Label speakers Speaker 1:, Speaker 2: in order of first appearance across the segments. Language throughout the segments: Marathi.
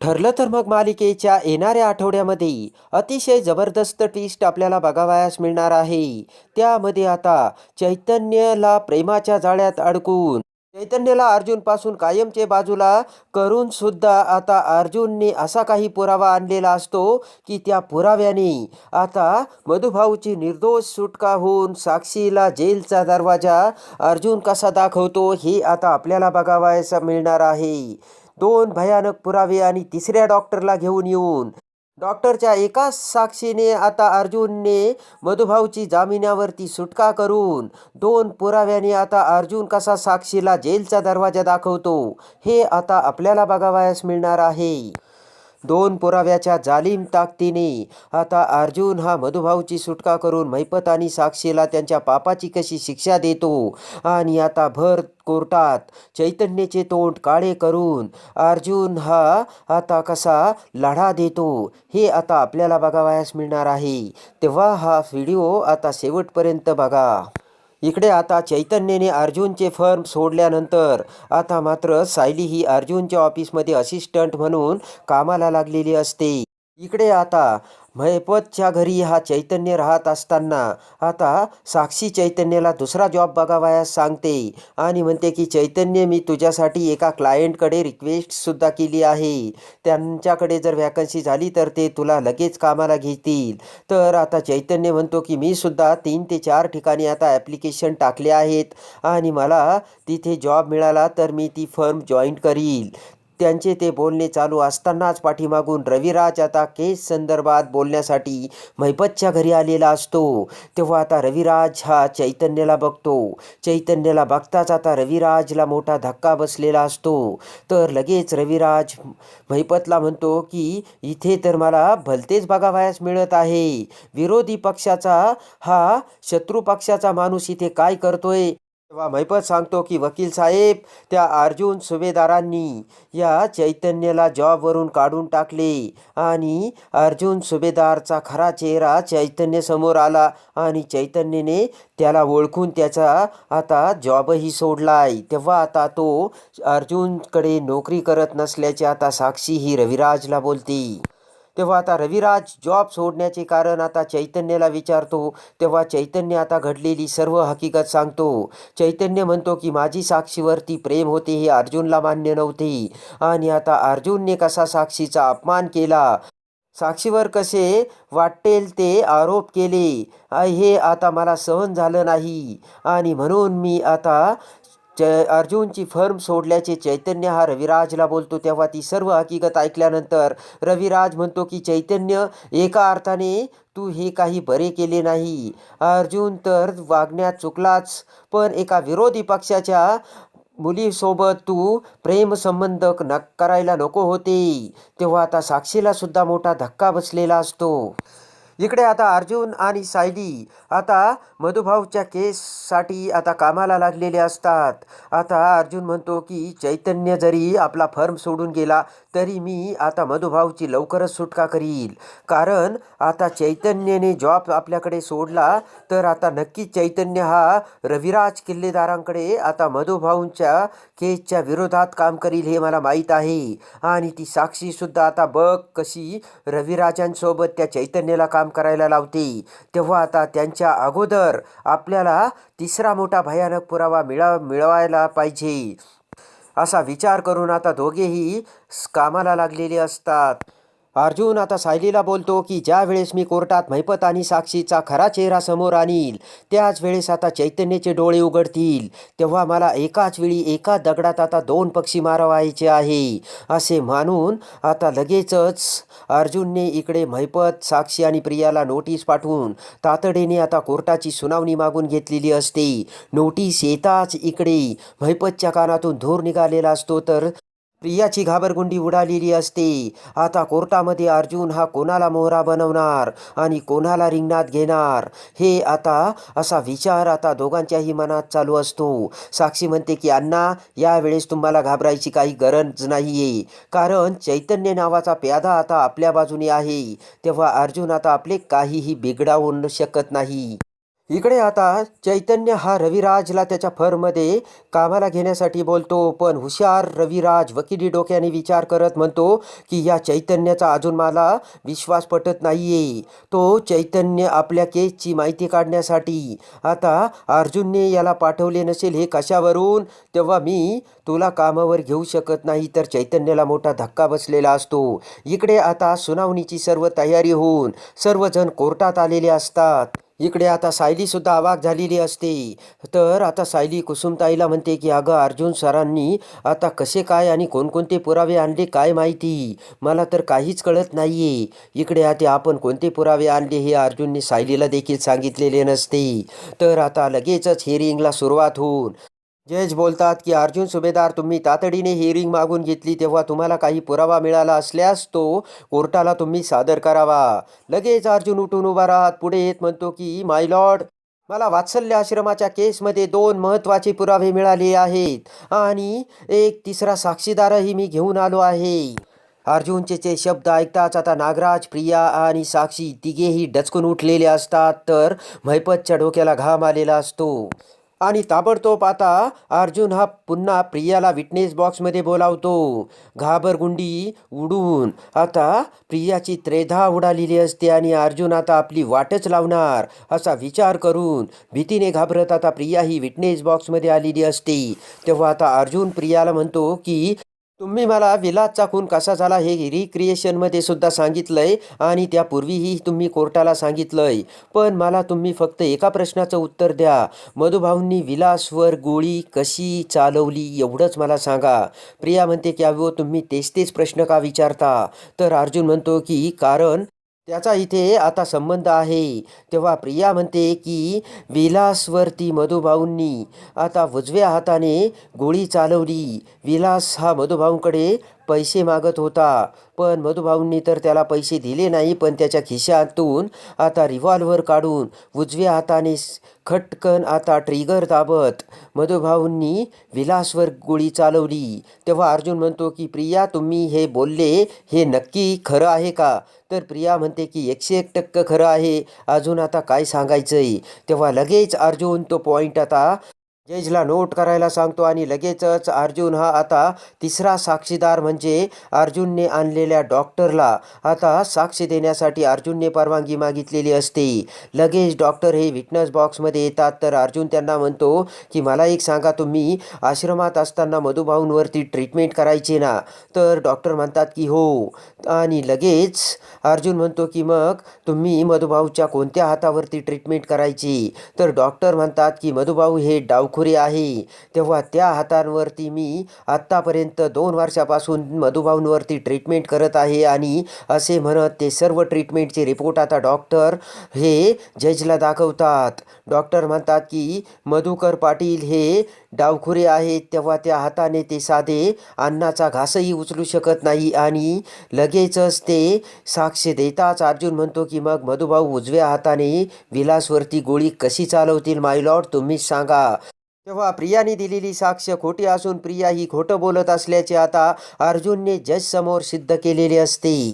Speaker 1: ठरलं तर मग मालिकेच्या येणाऱ्या आठवड्यामध्ये अतिशय जबरदस्त ट्विस्ट आपल्याला बघावयास मिळणार आहे. त्यामध्ये आता चैतन्यला प्रेमाच्या जाळ्यात अडकून चैतन्यला अर्जुनपासून कायमचे बाजूला करून सुद्धा आता अर्जुनने असा काही पुरावा आणलेला असतो की त्या पुराव्याने आता मधुभाऊची निर्दोष सुटका होऊन साक्षीला जेलचा दरवाजा अर्जुन कसा दाखवतो हे आता आपल्याला बघावयास मिळणार आहे. दोन भयानक पुरावे आणि तिसऱ्या डॉक्टरला घेऊन येऊन डॉक्टरच्या एकाच साक्षीने आता अर्जुनने मधुभाऊची जामिनावरती सुटका करून दोन पुराव्याने आता अर्जुन कसा साक्षीला जेलचा दरवाजा दाखवतो हे आता आपल्याला बघावयास मिळणार आहे. दोन पुराव्याच्या जालीम ताकदीने आता अर्जुन हा मधुभाऊची सुटका करून मैपत आणि साक्षीला त्यांच्या पापाची कशी शिक्षा देतो आणि आता भर कोर्टात चैतन्याचे तोंड काळे करून अर्जुन हा आता कसा लढा देतो हे आता आपल्याला बघावयास मिळणार आहे. तेव्हा हा व्हिडिओ आता शेवटपर्यंत बघा. इकडे आता चैतन्यने अर्जुनचे फर्म सोडल्यानंतर आता मात्र सायली ही अर्जुनच्या ऑफिसमध्ये असिस्टंट म्हणून कामाला लागलेली असते. इकडे आता मैपतच्या घरी हा चैतन्य राहत असताना आता साक्षी चैतन्याला दुसरा जॉब बघावयास सांगते आणि म्हणते की चैतन्य मी तुझ्यासाठी एका क्लायंटकडे रिक्वेस्टसुद्धा केली आहे. त्यांच्याकडे जर व्हॅकन्सी झाली तर ते तुला लगेच कामाला घेतील. तर आता चैतन्य म्हणतो की मी सुद्धा तीन ते चार ठिकाणी आता ॲप्लिकेशन टाकले आहेत आणि मला तिथे जॉब मिळाला तर मी ती फर्म जॉईन करील. त्यांचे ते बोलणे चालू असतानाच पाठीमागून रविराज आता केस संदर्भात बोलण्यासाठी महिपतच्या घरी आलेला असतो. तेव्हा आता रविराज हा चैतन्याला बघतो. चैतन्याला बघताच आता रविराजला मोठा धक्का बसलेला असतो. तर लगेच रविराज महिपतला म्हणतो की इथे तर मला भलतेच बघावयास मिळत आहे. विरोधी पक्षाचा हा शत्रू पक्षाचा माणूस इथे काय करतोय? तेव्हा महिपत सांगतो की वकील साहेब त्या अर्जुन सुभेदारांनी या चैतन्यला जॉबवरून काढून टाकले आणि अर्जुन सुभेदारचा खरा चेहरा चैतन्यसमोर आला आणि चैतन्यने त्याला ओळखून त्याचा आता जॉबही सोडलाय. तेव्हा आता तो अर्जुनकडे नोकरी करत नसल्याचे आता साक्षी ही रविराजला बोलते. तेव्हा आता रविराज जॉब सोडण्याचे कारण आता चैतन्याला विचारतो. तेव्हा चैतन्य आता घडलेली सर्व हकीकत सांगतो. चैतन्य म्हणतो की माझी साक्षीवरती प्रेम होते हे अर्जुनला मान्य नव्हते. आणि आता अर्जुनने कसा साक्षीचा अपमान केला? साक्षीवर कसे वाटेल ते आरोप केले. हे आता मला सहन झालं नाही. आणि म्हणून मी आता च अर्जुनची फर्म सोडल्याचे चैतन्य हा रविराजला बोलतो. तेव्हा ती सर्व हकीकत ऐकल्यानंतर रविराज म्हणतो की चैतन्य एका अर्थाने तू हे काही बरे केले नाही. अर्जुन तर वागण्यात चुकलाच पण एका विरोधी पक्षाच्या मुलीसोबत तू प्रेमसंबंध न करायला नको होते. तेव्हा आता साक्षीला सुद्धा मोठा धक्का बसलेला असतो. इकडे आता अर्जुन आणि सायली आता मधुभाऊच्या केससाठी आता कामाला लागलेले असतात. आता अर्जुन म्हणतो की चैतन्य जरी आपला फर्म सोडून गेला तरी मी आता मधुभाऊची लवकरच सुटका करील. कारण आता चैतन्यने जॉब आपल्याकडे सोडला तर आता नक्कीच चैतन्य हा रविराज किल्लेदारांकडे आता मधुभाऊंच्या केसच्या विरोधात काम करील हे मला माहीत आहे. आणि ती साक्षीसुद्धा आता बघ कशी रविराजांसोबत त्या चैतन्याला काम करायला लावते. तेव्हा आता त्यांच्या अगोदर आपल्याला तिसरा मोठा भयानक पुरावा मिळा मिळवायला पाहिजे. असा विचार करून आता दोघेही कामाला लागलेले असतात. अर्जुन आता सायलीला बोलतो की ज्या वेळेस मी कोर्टात महिपत आणि साक्षीचा खरा चेहरा समोर आणील त्याच वेळेस आता चैतन्याचे डोळे उघडतील. तेव्हा मला एकाच वेळी एका दगडात आता दोन पक्षी मारवायचे आहे असे मानून आता लगेचच अर्जुनने इकडे महिपत साक्षी आणि प्रियाला नोटीस पाठवून तातडीने आता कोर्टाची सुनावणी मागून घेतलेली असते. नोटीस येताच इकडे महिपतच्या कानातून धूर निघालेला असतो तर प्रियाची घाबरगुंडी उडालेली असते. आता कोर्टामध्ये अर्जुन हा कोणाला मोहरा बनवणार आणि कोणाला रिंगणात घेणार? हे आता असा विचार आता दोघांच्याही मनात चालू असतो. साक्षी म्हणते की अण्णा यावेळेस तुम्हाला घाबरायची काही गरज नाही आहे कारण चैतन्य नावाचा प्यादा आता आपल्या बाजूने आहे. तेव्हा अर्जुन आता आपले काहीही बिघडावू शकत नाही. इकडे आता चैतन्य हा रविराजला त्याच्या फर्ममध्ये कामाला घेण्यासाठी बोलतो पण हुशार रविराज वकिली डोक्याने विचार करत म्हणतो की या चैतन्याचा अजून मला विश्वास पटत नाहीये. तो चैतन्य आपल्या केसची माहिती काढण्यासाठी. आता अर्जुनने याला पाठवले नसेल हे कशावरून? तेव्हा मी तुला कामावर घेऊ शकत नाही तर चैतन्याला मोठा धक्का बसलेला असतो. इकडे आता सुनावणीची सर्व तयारी होऊन सर्वजण कोर्टात आलेले असतात. इकडे आता सायलीसुद्धा आवाक झालेली असते. तर आता सायली कुसुमताईला म्हणते की अगं अर्जुन सरांनी आता कसे काय आणि कोणकोणते पुरावे आणले काय माहिती? मला तर काहीच कळत नाहीये. इकडे आता आपण कोणते पुरावे आणले हे अर्जुनने सायलीला देखील सांगितलेले नसते. तर आता लगेचच हिअरिंगला सुरुवात होऊन जज बोलतात की अर्जुन सुभेदार तुम्ही तातडीने हिअरिंग मागून घेतली तेव्हा तुम्हाला काही पुरावा मिळाला असल्यास तो कोर्टाला तुम्ही सादर करावा. लगेच अर्जुन उठून उभा राहत पुढे येत म्हणतो की माय लॉर्ड मला वात्सल्य आश्रमाच्या केसमध्ये दोन महत्त्वाचे पुरावे मिळाले आहेत आणि एक तिसरा साक्षीदारही मी घेऊन आलो आहे. अर्जुनचे ते शब्द ऐकताच आता नागराज प्रिया आणि साक्षी तिघेही डचकून उठलेले असतात तर महिपतच्या डोक्याला घाम आलेला असतो. आणि ताबडतोब आता अर्जुन हा पुन्हा प्रियाला विटनेस बॉक्समध्ये बोलावतो. घाबरगुंडी उडून आता प्रियाची त्रेधा उडालेली असते आणि अर्जुन आता आपली वाटच लावणार असा विचार करून भीतीने घाबरत आता प्रिया ही विटनेस बॉक्समध्ये आलेली असते. तेव्हा आता अर्जुन प्रियाला म्हणतो की तुम्ही मला विलासचा खून कसा झाला हे रिक्रिएशनमध्ये सुद्धा सांगितलंय आणि त्यापूर्वीही तुम्ही कोर्टाला सांगितलंय. पण मला तुम्ही फक्त एका प्रश्नाचं उत्तर द्या. मधुभाऊंनी विलासवर गोळी कशी चालवली एवढंच मला सांगा. प्रिया म्हणते की अहो तुम्ही तेच तेच प्रश्न का विचारता? तर अर्जुन म्हणतो की कारण त्याचा इथे आता संबंध आहे. तेव्हा प्रिया म्हणते की विलासवरती मधुभाऊंनी आता उजव्या हाताने गोळी चालवली. विलास हा मधुभाऊंकडे पैसे मागत होता. पण मधुभाऊंनी तर त्याला पैसे दिले नाही पण त्याच्या खिशातून आता रिव्हॉल्व्हर काढून उजव्या हाताने खटकन आता ट्रिगर दाबत मधुभाऊंनी विलासवर गोळी चालवली. तेव्हा अर्जुन म्हणतो की प्रिया तुम्ही हे बोलले हे नक्की खरं आहे का? तर प्रिया म्हणते की एकशे एक टक्कं खरं आहे. अजून आता काय सांगायचंय? तेव्हा लगेच अर्जुन तो पॉईंट आता जजला नोट करायला सांगतो आणि लगेचच अर्जुन हा आता तिसरा साक्षीदार म्हणजे अर्जुनने आणलेल्या डॉक्टरला. आता साक्ष देण्यासाठी अर्जुनने परवानगी मागितलेली असते. लगेच डॉक्टर हे विटनेस बॉक्समध्ये येतात. तर अर्जुन त्यांना म्हणतो की मला एक सांगा तुम्ही आश्रमात असताना मधुभाऊंवरती ट्रीटमेंट करायचे ना? तर डॉक्टर म्हणतात की हो. आणि लगेच अर्जुन म्हणतो की मग तुम्ही मधुभाऊच्या कोणत्या हातावरती ट्रीटमेंट करायची? तर डॉक्टर म्हणतात की मधुभाऊ हे डावखुरे आहे. तेव्हा त्या हातांवरती मी आत्तापर्यंत दोन वर्षापासून मधुभाऊंवरती ट्रीटमेंट करत आहे आणि असे म्हणत ते सर्व ट्रीटमेंटचे रिपोर्ट आता डॉक्टर हे जजला दाखवतात. डॉक्टर म्हणतात की मधुकर पाटील हे डावखुरे आहेत. तेव्हा त्या हाताने ते साधे अन्नाचा घासही उचलू शकत नाही आणि लगेचच ते सा साक्ष देताच अर्जुन म्हणतो की मग मधुभाऊ उजव्या हाताने विलासवरती गोळी कशी चालवतील माय तुम्हीच सांगा. तेव्हा प्रियाने दिलेली साक्ष खोटी असून प्रिया ही खोटं बोलत असल्याचे आता अर्जुनने जज समोर सिद्ध केलेले असते.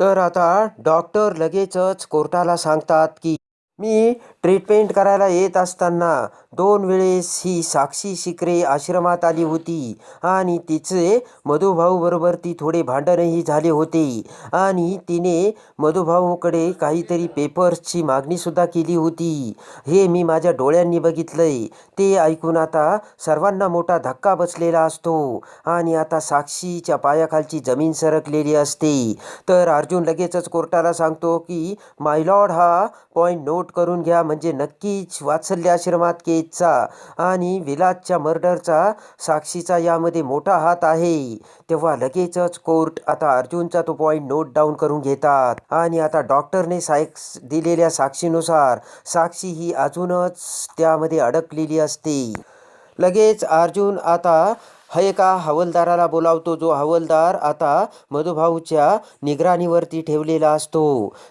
Speaker 1: तर आता डॉक्टर लगेचच कोर्टाला सांगतात की मी ट्रीटमेंट करायला येत असताना दोन वेळेस ही साक्षी शिकरे आश्रमात आली होती आणि तिचे मधुभाऊबरोबर ती थोडे भांडणही झाले होते. आणि तिने मधुभाऊकडे काहीतरी पेपर्सची मागणीसुद्धा केली होती. हे मी माझ्या डोळ्यांनी बघितलंय. ते ऐकून आता सर्वांना मोठा धक्का बसलेला असतो. आणि आता साक्षीच्या पायाखालची जमीन सरकलेली असते. तर अर्जुन लगेचच कोर्टाला सांगतो की माय लॉर्ड हा पॉईंट नोट करून घ्या म्हणजे नक्कीच वात्सल्य आश्रमात केजचा आणि विलासच्या मर्डरचा साक्षीचा यामध्ये मोठा हात आहे. तेव्हा लगेचच कोर्ट आता अर्जुनचा तो पॉईंट नोट डाऊन करून घेतात. आणि आता डॉक्टरने साक्ष दिलेल्या साक्षीनुसार साक्षी ही अजूनच त्यामध्ये अडकलेली असते. लगेच अर्जुन आता हा एका हवालदाराला बोलावतो जो हवलदार आता मधुभाऊच्या निगराणीवरती ठेवलेला असतो.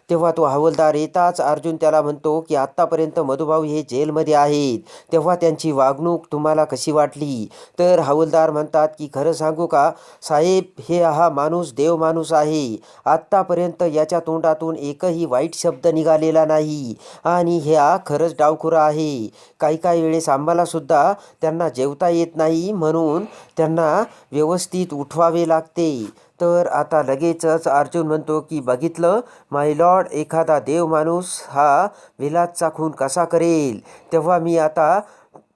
Speaker 1: तेव्हा तो हवालदार येताच अर्जुन त्याला म्हणतो की आत्तापर्यंत मधुभाऊ हे जेलमध्ये आहेत. तेव्हा त्यांची वागणूक तुम्हाला कशी वाटली? तर हवलदार म्हणतात की खरं सांगू का? साहेब हे हा माणूस देव माणूस आहे. आत्तापर्यंत याच्या तोंडातून एकही वाईट शब्द निघालेला नाही. आणि ह्या खरंच डावखुरा आहे. काही काही वेळेस आम्हालासुद्धा त्यांना जेवता येत नाही म्हणून त्यांना व्यवस्थित उठवावे लागते. तर आता लगेचच अर्जुन म्हणतो की बघितलं? माय लॉर्ड एखादा देव माणूस हा विलासचा खून कसा करेल? तेव्हा मी आता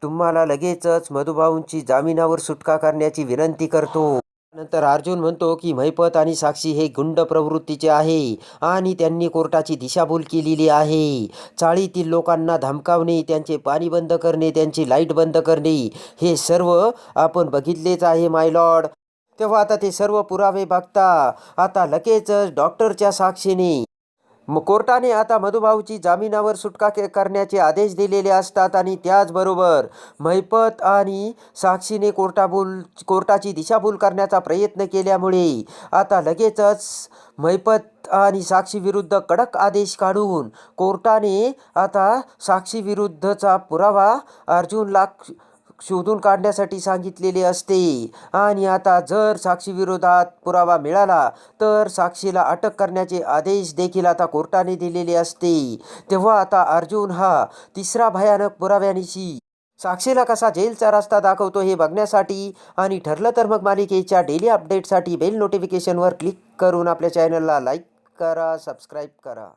Speaker 1: तुम्हाला लगेचच मधुभाऊंची जामिनावर सुटका करण्याची विनंती करतो. नंतर अर्जुन म्हणतो की महिपत आणि साक्षी हे गुंड प्रवृत्तीचे आहे आणि त्यांनी कोर्टाची दिशाभूल केलेली आहे. चाळीतील लोकांना धमकावणे त्यांचे पाणी बंद करणे त्यांची लाइट बंद करणे हे सर्व आपण बघितलेच आहे माय लॉर्ड तेव्हा आता ते सर्व पुरावे बघता. आता लगेचच डॉक्टरच्या साक्षीने कोर्टाने आता मधुभाऊची जामिनावर सुटका के करण्याचे आदेश दिलेले असतात आणि त्याचबरोबर महिपत आणि साक्षीने कोर्टाबूल कोर्टाची दिशाभूल करण्याचा प्रयत्न केल्यामुळे आता लगेचच महिपत आणि साक्षीविरुद्ध कडक आदेश काढून कोर्टाने आता साक्षीविरुद्धचा पुरावा अर्जुनला शोधून काढण्यासाठी सांगितलेले असते. आणि आता जर साक्षीविरोधात पुरावा मिळाला तर साक्षीला अटक करण्याचे आदेश देखील आता कोर्टाने दिलेले असते. तेव्हा आता अर्जुन हा तिसरा भयानक पुराव्यानिशी साक्षीला कसा जेलचा रस्ता दाखवतो हे बघण्यासाठी आणि ठरलं तर मग मालिकेच्या डेली अपडेटसाठी बेल नोटिफिकेशनवर क्लिक करून आपल्या चॅनलला लाईक करा सबस्क्राईब करा.